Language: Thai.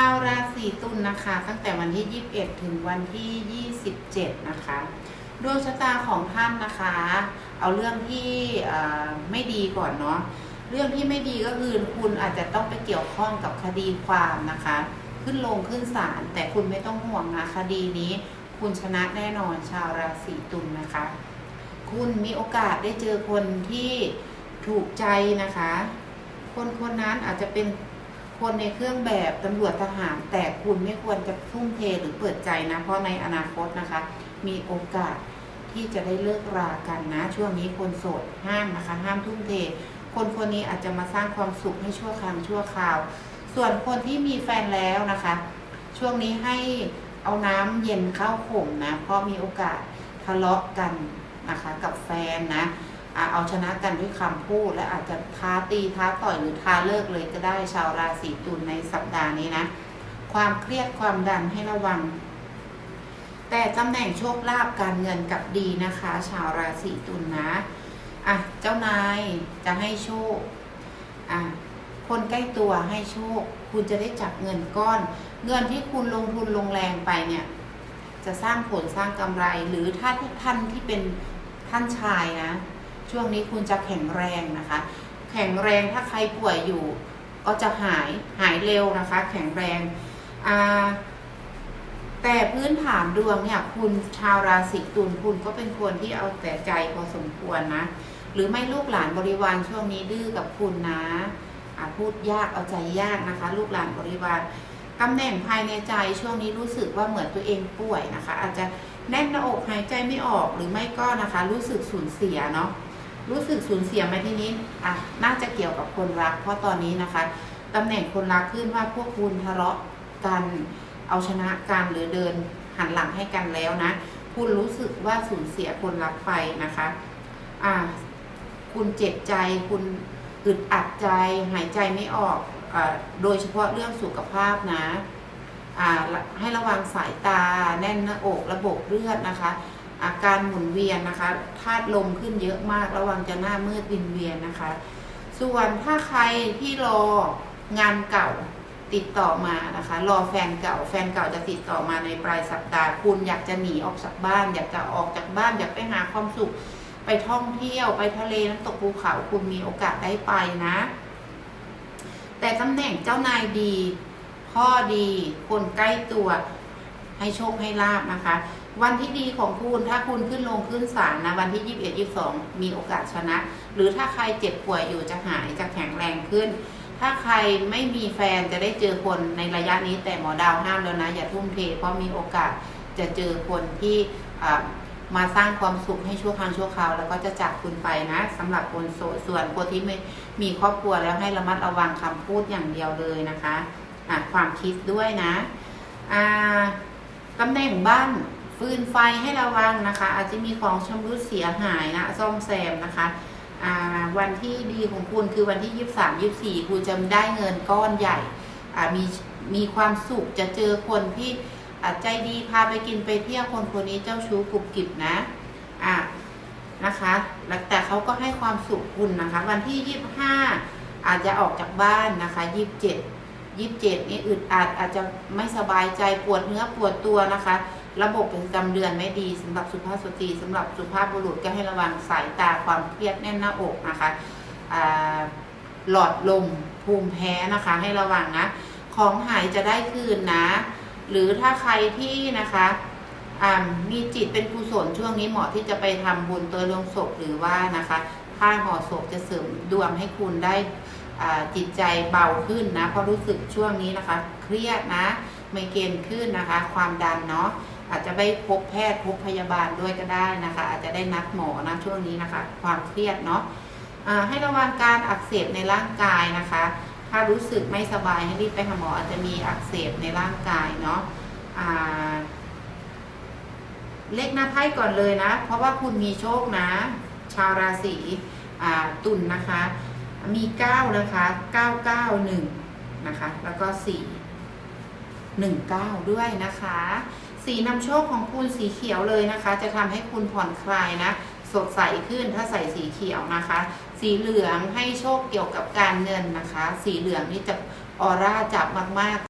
าวราศีตุลนะคะ ตั้งแต่วันที่ 21 ถึงวันที่ 27 นะคะดวงชะตาของท่านนะคะ เอาเรื่องที่ไม่ดีก่อนเนาะเรื่องที่ไม่ดีก็คือคุณอาจจะต้องไปเกี่ยวข้องกับคดีความนะคะ ขึ้นลงขึ้นศาลแต่คุณไม่ต้องห่วงนะคดีนี้ คุณชนะแน่นอนชาวราศีตุลนะคะ คุณมีโอกาสได้เจอคนที่ถูกใจนะคะ คนคนนั้นอาจจะเป็น คนในเครื่องแบบตำรวจทหาร แต่คุณไม่ควรจะทุ่มเทหรือเปิดใจนะ เพราะในอนาคตนะคะ มีโอกาสที่จะได้เลิกรากันนะ ช่วงนี้คนโสดห้ามนะคะ ห้ามทุ่มเท คนคนนี้อาจจะมาสร้างความสุขให้ชั่วครั้งชั่วคราว ส่วนคนที่มีแฟนแล้วนะคะ ช่วงนี้ให้เอาน้ำเย็นเข้าข่มนะ เพราะมีโอกาสทะเลาะกันนะคะกับแฟนนะ เอาชนะกันด้วยคำพูด และอาจจะท้าตีท้าต่อยหรือท้าเลิกเลยก็ได้ชาวราศีตุลในสัปดาห์นี้นะ ความเครียดความดันให้ระวัง แต่ตำแหน่งโชคลาภการเงินกับดีนะคะ ชาวราศีตุลนะอะเจ้านายจะให้โชคอะคนใกล้ตัวให้โชค คุณจะได้จับเงินก้อน เงินที่คุณลงทุนลงแรงไปเนี่ย จะสร้างผลสร้างกำไรหรือถ้าท่านที่เป็นท่านชายนะ ช่วงนี้คุณจะแข็งแรงนะคะ แข็งแรงถ้าใครป่วยอยู่ ก็จะหายหายเร็วนะคะ แข็งแรงแต่พื้นฐานดวงเนี่ย คุณชาวราศีตุลคุณก็เป็นคนที่เอาแต่ใจพอสมควรนะ หรือไม่ลูกหลานบริวารช่วงนี้ดื้อกับคุณนะะพูดยากเอาใจยากนะคะ ลูกหลานบริวารตำแหน่งภายในใจช่วงนี้รู้สึกว่าเหมือนตัวเองป่วยนะคะ อาจจะแน่นหน้าอกหายใจไม่ออกหรือไม่ก็นะคะ รู้สึกสูญเสียเนาะ รู้สึกสูญเสียไหมที่นี้อะน่าจะเกี่ยวกับคนรัก เพราะตอนนี้นะคะตำแหน่งคนรักขึ้นว่าพวกคุณทะเลาะกันเอาชนะกันหรือเดินหันหลังให้กันแล้วนะ คุณรู้สึกว่าสูญเสียคนรักไปนะคะอ่าคุณเจ็บใจคุณอึดอัดใจหายใจไม่ออกอ่าโดยเฉพาะเรื่องสุขภาพนะอ่าให้ระวังสายตาแน่นหน้าอกระบบเลือดนะคะ อาการหมุนเวียนนะคะธาตุลมขึ้นเยอะมากระวังจะหน้ามืดวินเวียนนะคะ ส่วนถ้าใครที่รองานเก่าติดต่อมานะคะ รอแฟนเก่า แฟนเก่าจะติดต่อมาในปลายสัปดาห์คุณอยากจะหนีออกจากบ้าน อยากจะออกจากบ้านอยากไปหาความสุข ไปท่องเที่ยวไปทะเลน้ำตกภูเขาคุณมีโอกาสได้ไปนะ แต่ตำแหน่งเจ้านายดี พ่อดี คนใกล้ตัว ให้โชคให้ลาบนะคะ วันที่ดีของคุณถ้าคุณขึ้นลงขึ้นศาลนะวันที่21 22มีโอกาสชนะ หรือถ้าใครเจ็บป่วยอยู่จะหายจะแข็งแรงขึ้น ถ้าใครไม่มีแฟนจะได้เจอคนในระยะนี้แต่หมอดาวห้ามแล้วนะอย่าทุ่มเทเพราะมีโอกาสจะเจอคนที่มาสร้างความสุขให้ชั่วครั้งชั่วคราวแล้วก็จะจากคุณไปนะสำหรับคนโสดส่วนคนที่ไม่มีครอบครัวแล้วให้ระมัดระวังคำพูดอย่างเดียวเลยนะคะะความคิดด้วยนะอ่า ตำแหน่งบ้านฟืนไฟให้ระวังนะคะ อาจจะมีของชำรุดเสียหายนะซ่อมแซมนะคะวันที่ดีของคุณคือวันที่ 23 24 คุณจะได้เงินก้อนใหญ่มีมีความสุขจะเจอคนที่ใจดีพาไปกินไปเที่ยวคนคนนี้เจ้าชู้กรุบกริบนะอ่านะคะแล้วแต่เขาก็ให้ความสุขคุณนะคะ วันที่ 25 อาจจะออกจากบ้านนะคะ 27 ยี่สิบเจ็ดนี่อึดอัดอาจจะไม่สบายใจปวดเนื้อปวดตัวนะคะ ระบบประจำเดือนไม่ดีสำหรับสุภาพสตรีสำหรับสุภาพบุรุษก็ให้ระวังสายตาความเครียดแน่นหน้าอกนะคะหลอดลมภูมิแพ้นะคะ ให้ระวังนะ ของหายจะได้คืนนะ หรือถ้าใครที่นะคะมีจิตเป็นกุศลช่วงนี้เหมาะที่จะไปทำบุญเตัวลงศพหรือว่านะคะผ้าห่อศพจะเสริมดวงให้คุณได้ จิตใจเบาขึ้นนะเพราะรู้สึกช่วงนี้นะคะ เครียดนะ ไม่เกณฑ์ขึ้นนะคะ ความดันเนาะอาจจะไปพบแพทย์พบพยาบาลด้วยก็ได้นะคะ อาจจะได้นัดหมอนะช่วงนี้นะคะ ความเครียดเนาะให้ระวังการอักเสบในร่างกายนะคะ ถ้ารู้สึกไม่สบายให้รีบไปหาหมออาจจะมีอักเสบในร่างกายเนาะเลขหน้าไพ่ก่อนเลยนะ เพราะว่าคุณมีโชคนะ ชาวราศีตุลนนะคะ มี 9 นะคะ 991 นะคะ แล้วก็ 4 19 ด้วยนะคะ สีนำโชคของคุณสีเขียวเลยนะคะ จะทำให้คุณผ่อนคลายนะ สดใสขึ้นถ้าใส่สีเขียวนะคะ สีเหลืองให้โชคเกี่ยวกับการเงินนะคะ สีเหลืองนี่จะออร่าจับมาก ๆ